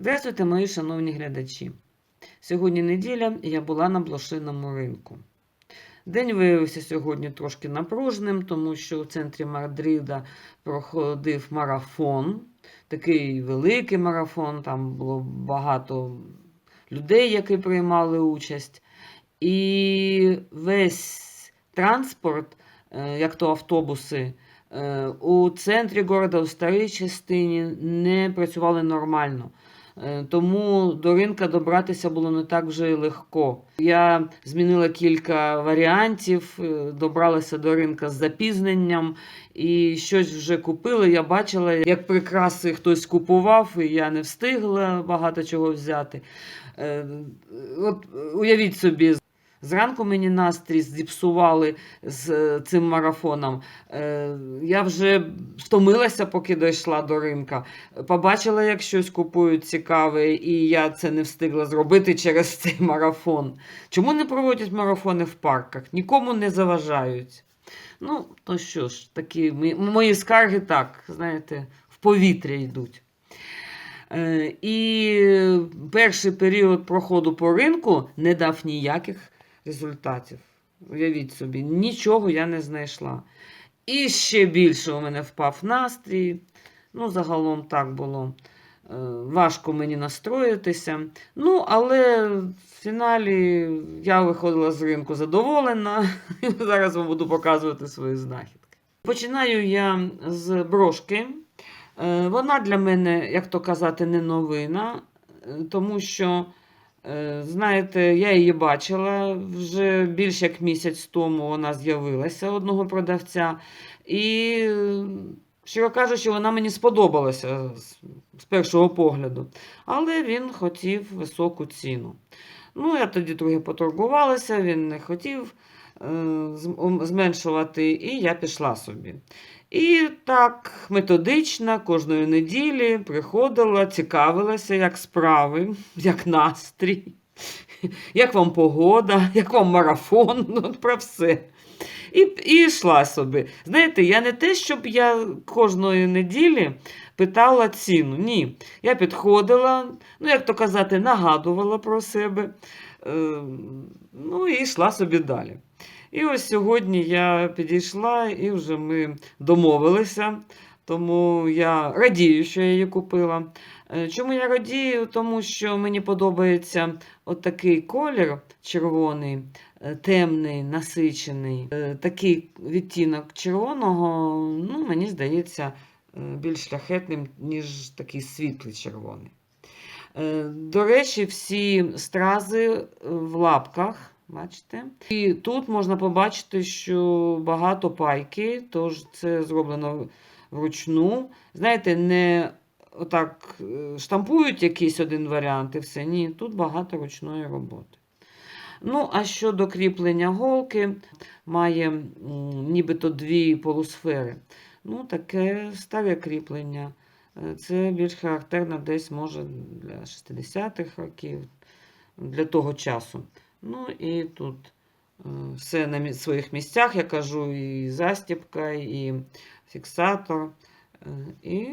Здравствуйте, мої шановні глядачі. Сьогодні неділя, я була на блошиному ринку. День виявився сьогодні трошки напруженим, тому що у центрі Мадрида проходив марафон, такий великий марафон, там було багато людей, які приймали участь. І весь транспорт, е, як то автобуси, е, у центрі города, у старій частині, не працювали нормально. Е, Тому до ринка добратися було не так вже й легко. Я змінила кілька варіантів, е, добралася до ринка з запізненням і щось вже купила. Я бачила, як прикраси хтось купував, і я не встигла багато чого взяти. Е, От уявіть собі, Зранку мені настрій зіпсували з е, цим марафоном. Е, Я вже втомилася, поки дійшла до ринка. Побачила, як щось купують цікаве, і я це не встигла зробити через цей марафон. Чому не проводять марафони в парках? Нікому не заважають. Ну, то що ж, такі мої- скарги так, знаєте, в повітря йдуть. Е, І перший період проходу по ринку не дав ніяких результатів. Уявіть собі, нічого я не знайшла. І ще більше у мене впав настрій. Ну, загалом так було. Е, Важко мені настроїтися. Ну, але в фіналі я виходила з ринку задоволена. Зараз вам буду показувати свої знахідки. Починаю я з брошки. Е, Вона для мене, як то казати, не новина, е, тому що, знаєте, я її бачила вже більш як місяць тому вона з'явилася одного продавця. І, е, щиро кажучи, вона мені сподобалася з- з першого погляду. Але він хотів високу ціну. Ну, я тоді трохи поторгувалася, він не хотів е, зменшувати, і я пішла собі. І так методично кожної неділі приходила, цікавилася, як справи, як настрій, як вам погода, як вам марафон, ну, про все. І, і йшла собі. Знаєте, я не те, щоб я кожної неділі питала ціну. Ні. Я підходила, ну, як то казати, нагадувала про себе. Е, ну і йшла собі далі. І ось сьогодні я підійшла і вже ми домовилися, тому я радію, що я її купила. Е, Чому я радію? Тому що мені подобається от такий колір червоний, е, темний, насичений. Е, Такий відтінок червоного, ну, мені здається, більш шляхетним, ніж такий світлий червоний. До речі, всі стрази в лапках. Бачите? І тут можна побачити, що багато пайки, тож це зроблено вручну. Знаєте, не отак е, штампують якийсь один варіант і все. Ні, тут багато ручної роботи. Ну, а щодо кріплення голки, має нібито дві полусфери. Ну, таке старе кріплення. Е, Це більш характерно десь, може, для 60-х років, для того часу. Ну і тут е, все на своїх місцях, я кажу, і застібка, і фіксатор. Е, І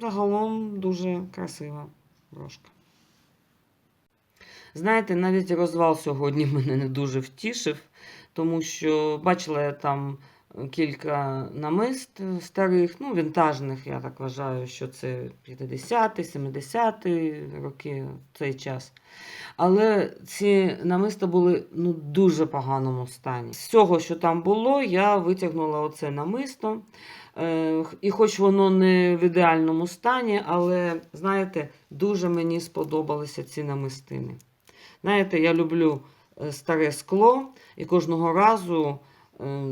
загалом дуже красива брошка. Знаєте, навіть розвал сьогодні мене не дуже втішив, тому що бачила я там кілька намист старих, ну, вінтажних, я так вважаю, що це 50-ті, 70-ті роки, цей час. Але ці намиста були ну, дуже поганому стані. З цього, що там було, я витягнула оце намисто. Е, І хоч воно не в ідеальному стані, але, знаєте, дуже мені сподобалися ці намистини. Знаєте, я люблю е, старе скло і кожного разу е,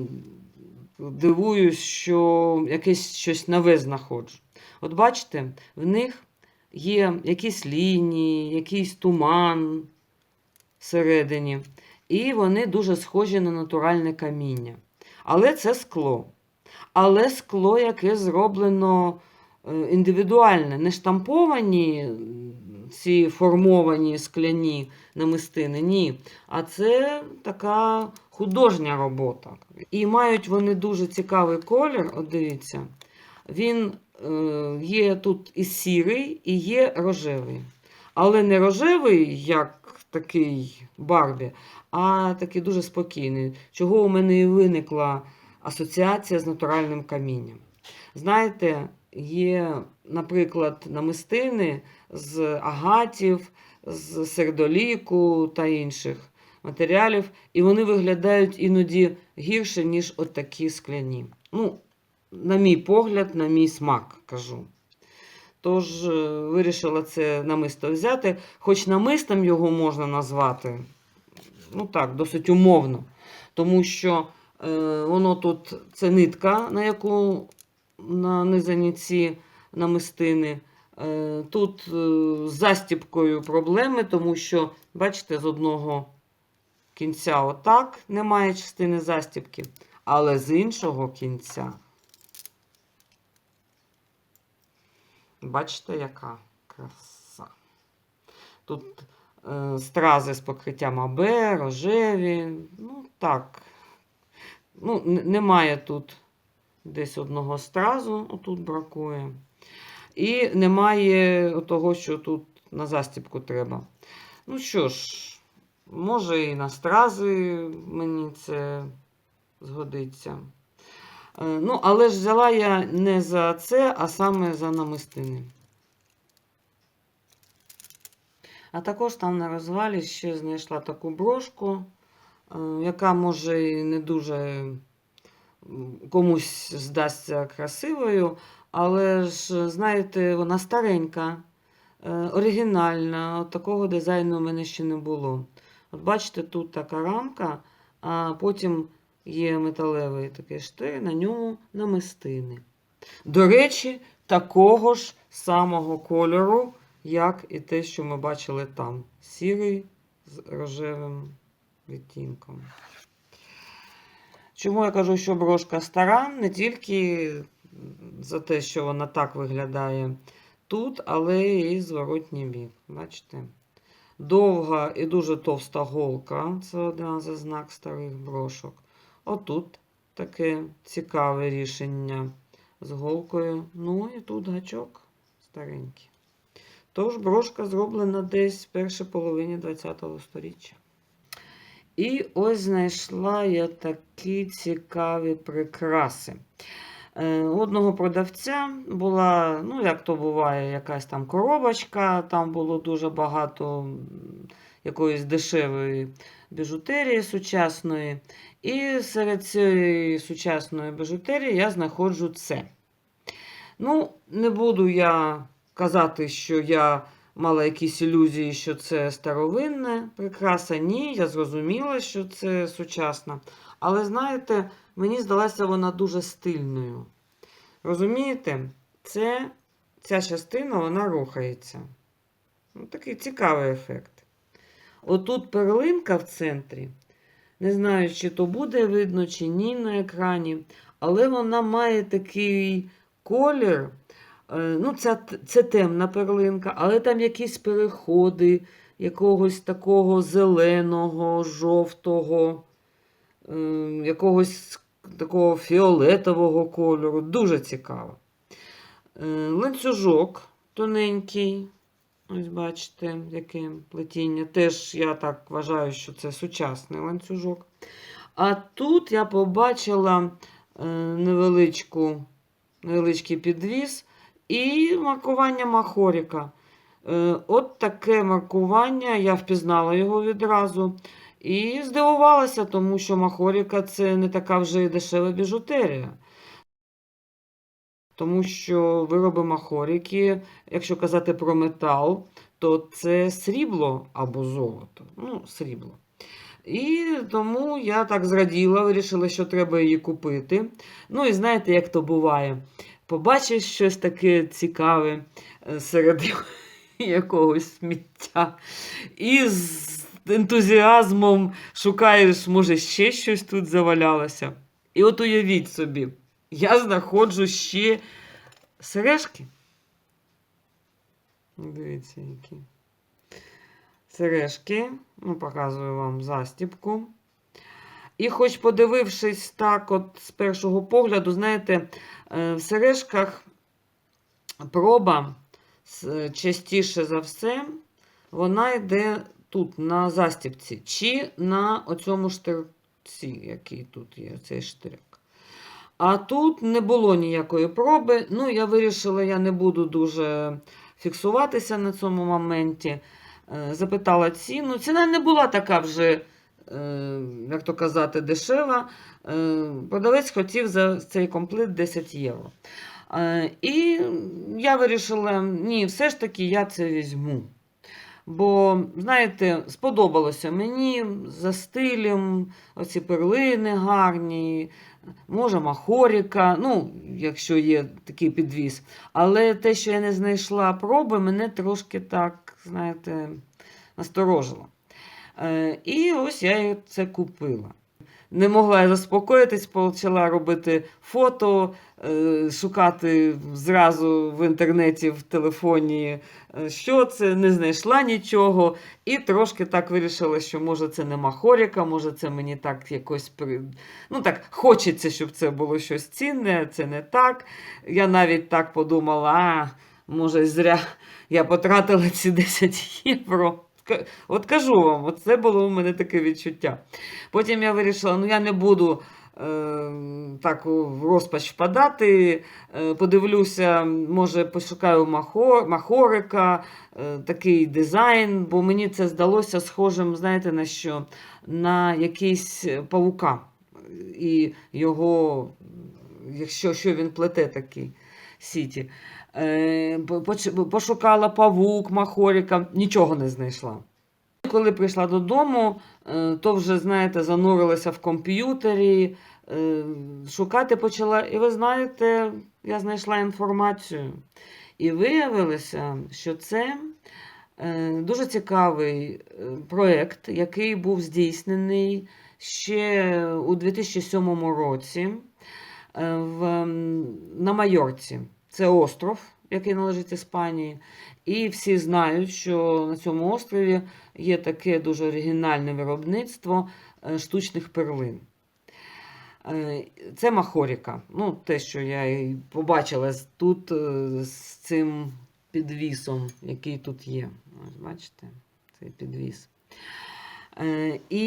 дивуюсь, що якесь щось нове знаходжу. От бачите, в них є якісь лінії, якийсь туман всередині, і вони дуже схожі на натуральне каміння. Але це скло. Але скло, яке зроблено е, індивідуальне, не штамповані ці формовані скляні намистини, ні. А це така художня робота. І мають вони дуже цікавий колір, от дивіться. Він е, є тут і сірий, і є рожевий. Але не рожевий, як такий Барбі, а такий дуже спокійний, чого у мене і виникла асоціація з натуральним камінням. Знаєте, є, наприклад, намистини з агатів, з сердоліку та інших матеріалів, і вони виглядають іноді гірше, ніж отакі скляні. Ну, на мій погляд, на мій смак кажу. Тож е, вирішила це намисто взяти, хоч намистом його можна назвати, ну так, досить умовно. Тому що е, воно тут це нитка, на яку нанизані ці намистини. Е, Тут е, з застіпкою проблеми, тому що, бачите, з одного кінця отак немає частини застіпки, але з іншого кінця. Бачите, яка краса. Тут е, стрази з покриттям АБ, рожеві. Ну, так. Ну, немає тут десь одного стразу, отут бракує. І немає того, що тут на застіпку треба. Ну що ж, може і на стрази мені це згодиться. Е, Ну, але ж взяла я не за це, а саме за намистини. А також там на розвалі ще знайшла таку брошку, е, яка може і не дуже комусь здасться красивою, але ж, знаєте, вона старенька, е, оригінальна. От такого дизайну у мене ще не було. От бачите, тут така рамка, а потім є металевий такий штир, на ньому намистини. До речі, такого ж самого кольору, як і те, що ми бачили там. Сірий з рожевим відтінком. Чому я кажу, що брошка стара? Не тільки за те, що вона так виглядає тут, але і зворотній бік. Бачите? Довга і дуже товста голка це один з знак старих брошок. Отут таке цікаве рішення з голкою. Ну і тут гачок старенький. Тож брошка зроблена десь в першій половині ХХ століття. І ось знайшла я такі цікаві прикраси. Е, одного продавця була, ну, як то буває, якась там коробочка, там було дуже багато якоїсь дешевої біжутерії сучасної. І серед цієї сучасної біжутерії я знаходжу це. Ну, не буду я казати, що я мала якісь ілюзії, що це старовинна прикраса. Ні, я зрозуміла, що це сучасна. Але знаєте, мені здалася вона дуже стильною. Розумієте, це, ця частина вона рухається. Ну, такий цікавий ефект. Отут перлинка в центрі. Не знаю, чи то буде видно, чи ні на екрані, але вона має такий колір. Е, Ну, це, це темна перлинка, але там якісь переходи якогось такого зеленого, жовтого, е, якогось такого фіолетового кольору. Дуже цікаво. Е, Ланцюжок тоненький. Ось бачите, яке плетіння. Теж я так вважаю, що це сучасний ланцюжок. А тут я побачила е, невеличку, невеличкий підвіз і маркування Махоріка. Е, От таке маркування, я впізнала його відразу. І здивувалася, тому що Махоріка це не така вже й дешева біжутерія. Тому що вироби Махоріки, якщо казати про метал, то це срібло або золото. Ну, срібло. І тому я так зраділа, вирішила, що треба її купити. Ну, і знаєте, як то буває. Побачиш щось таке цікаве е, серед якогось сміття. І з ентузіазмом шукаєш, може, ще щось тут завалялося. І от уявіть собі, я знаходжу ще сережки. Дивіться, які. Сережки. Ну, показую вам застіпку. І хоч подивившись так, от з першого погляду, знаєте, е, в сережках проба частіше за все вона йде тут, на застібці, чи на оцьому штирці, який тут є, цей штирк. А тут не було ніякої проби. Ну, я вирішила, я не буду дуже фіксуватися на цьому моменті. Е, Запитала ціну. Ціна не була така вже, як то казати, дешева. Е, Продавець хотів за цей комплект 10 євро. Е, І я вирішила, ні, все ж таки я це візьму. Бо, знаєте, сподобалося мені за стилем, оці перлини гарні, може махоріка, ну, якщо є такий підвіз. Але те, що я не знайшла проби, мене трошки так, знаєте, насторожило. Е, І ось я це купила. Не могла заспокоїтись, почала робити фото, е, шукати зразу в інтернеті, в телефоні, е, що це, не знайшла нічого. І трошки так вирішила, що може це не махоріка, може це мені так якось ну так хочеться, щоб це було щось цінне, це не так. Я навіть так подумала, а може зря я потратила ці 10 євро. От кажу вам, це було у мене таке відчуття. Потім я вирішила, ну я не буду е, так в розпач впадати. Е, подивлюся, може, пошукаю махор, махорика, е, такий дизайн, бо мені це здалося схожим, знаєте, на що? На якийсь павука. І його, якщо що він плете такий сіті. Е, пошукала павук, махорика, нічого не знайшла. Коли прийшла додому, е, то вже, знаєте, занурилася в комп'ютері, е, шукати почала. І ви знаєте, я знайшла інформацію. І виявилося, що це дуже цікавий проєкт, який був здійснений ще у 2007 році в, на Майорці. Це остров, який належить Іспанії. І всі знають, що на цьому острові є таке дуже оригінальне виробництво е, штучних перлин. Е, Це махоріка. Ну, те, що я і побачила тут е, з цим підвісом, який тут є. Ось бачите, цей підвіс. І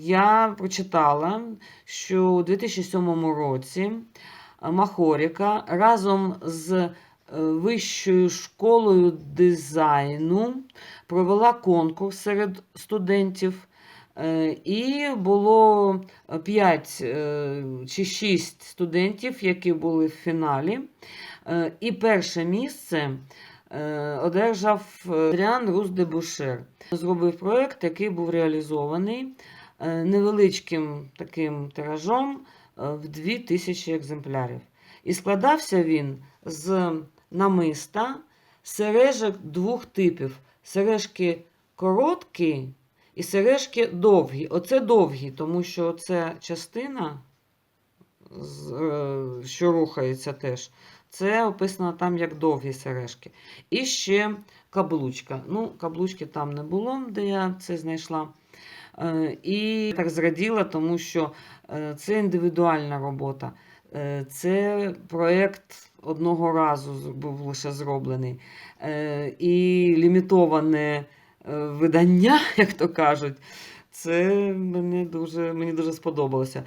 я прочитала, що у 2007 році Махоріка разом з е, Вищою школою дизайну провела конкурс серед студентів. Е, І було 5 чи 6 студентів, які були в фіналі. Е, І перше місце е, одержав Адріан Рус де Бушер. Зробив проєкт, який був реалізований е, невеличким таким тиражом е, в 2000 екземплярів. І складався він з намиста сережок двох типів: сережки короткі і сережки довгі. Оце довгі, тому що це частина, е, що рухається теж, це описано там як довгі сережки. І ще каблучка. Ну, каблучки там не було, де я це знайшла. Е, І так зраділа, тому що е, це індивідуальна робота. Е, Це проєкт одного разу був лише зроблений. І лімітоване видання, як то кажуть. Це мені дуже, мені дуже сподобалося.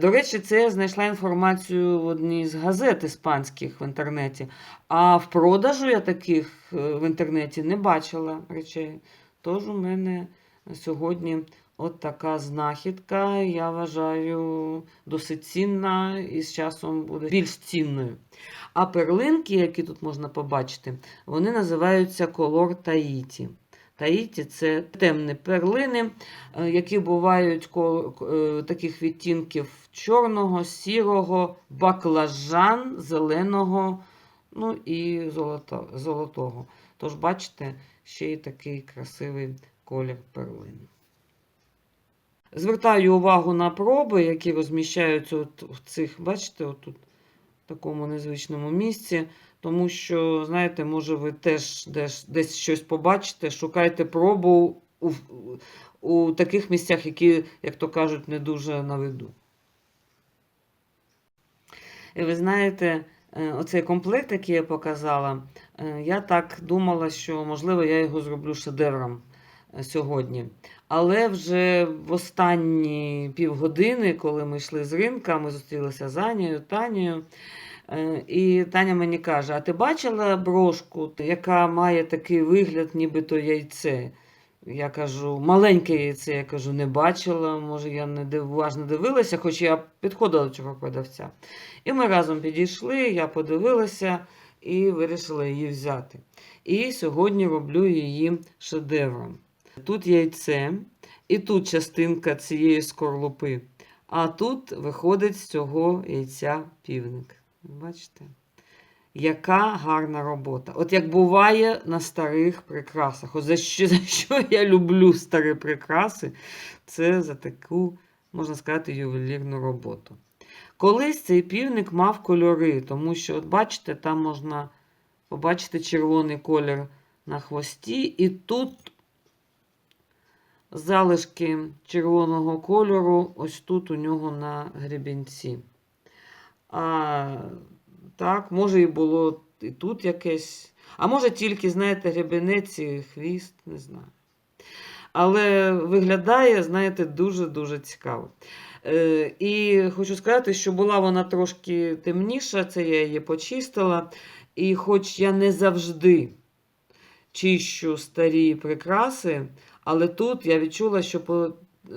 До речі, це я знайшла інформацію в одній з газет іспанських в інтернеті. А в продажу я таких в інтернеті не бачила речей. Тож у мене сьогодні от така знахідка, я вважаю, досить цінна і з часом буде більш цінною. А перлинки, які тут можна побачити, вони називаються колор Таїті. Таїті це темні перлини, е, які бувають е, таких відтінків чорного, сірого, баклажан, зеленого, ну і золотого. Тож, бачите, ще й такий красивий колір перлин. Звертаю увагу на проби, які розміщаються от в цих, бачите, отут, в такому незвичному місці. Тому що, знаєте, може, ви теж десь, десь щось побачите, шукайте пробу у, у таких місцях, які, як то кажуть, не дуже на виду. І ви знаєте, е, оцей комплект, який я показала, е, я так думала, що можливо я його зроблю шедевром сьогодні. Але вже в останні півгодини, коли ми йшли з ринка, ми зустрілися з Анією, Танією. е, І Таня мені каже: А ти бачила брошку, яка має такий вигляд, нібито яйце? Я кажу, маленьке яйце, я кажу, не бачила. Може, я не уважно дивилася, хоч я підходила до цього продавця. І ми разом підійшли, я подивилася і вирішила її взяти. І сьогодні роблю її шедевром. Тут яйце, і тут частинка цієї скорлупи. А тут виходить з цього яйця півник. Бачите? Яка гарна робота. От як буває на старих прикрасах. От за що, за що я люблю старі прикраси, це за таку, можна сказати, ювелірну роботу. Колись цей півник мав кольори, тому що, от бачите, там можна побачити червоний колір на хвості, і тут залишки червоного кольору, ось тут у нього на гребінці. А так, може і було і тут якесь. А може тільки, знаєте, гребінець і хвіст, не знаю. Але виглядає, знаєте, дуже-дуже цікаво. Е, і хочу сказати, що була вона трошки темніша, це я її почистила. І хоч я не завжди чищу старі прикраси, але тут я відчула, що, по,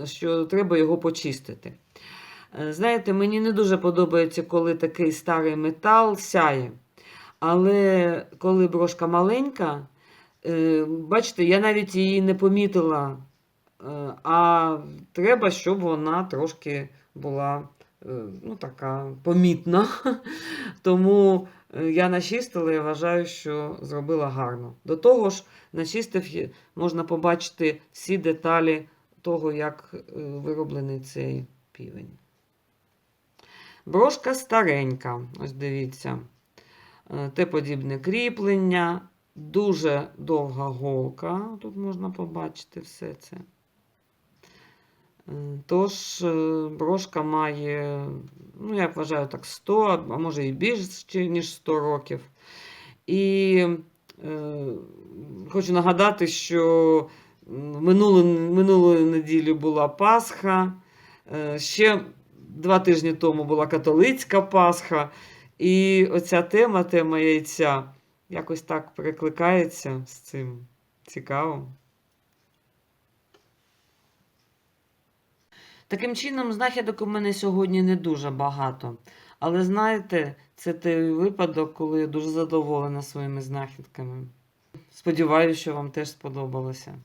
що треба його почистити. Е, Знаєте, мені не дуже подобається, коли такий старий метал сяє. Але коли брошка маленька, е, бачите, я навіть її не помітила. Е, А треба, щоб вона трошки була ну, така помітна. Тому я начистила і вважаю, що зробила гарно. До того ж, начистив, можна побачити всі деталі того, як е, вироблений цей півень. Брошка старенька, ось дивіться. Е, Т-подібне кріплення, дуже довга голка. Тут можна побачити все це. Тож е, брошка має, ну, я вважаю, так 100, а може і більше, ніж 100 років. І е, хочу нагадати, що минулу, минулої неділі була Пасха. Е, ще два тижні тому була католицька Пасха. І оця тема, тема яйця, якось так перекликається з цим. Цікаво. Таким чином, знахідок у мене сьогодні не дуже багато. Але знаєте, це той випадок, коли я дуже задоволена своїми знахідками. Сподіваюся, що вам теж сподобалося.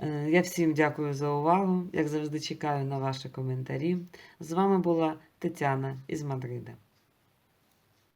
Е, Я всім дякую за увагу. Як завжди, чекаю на ваші коментарі. З вами була Тетяна із Мадрида.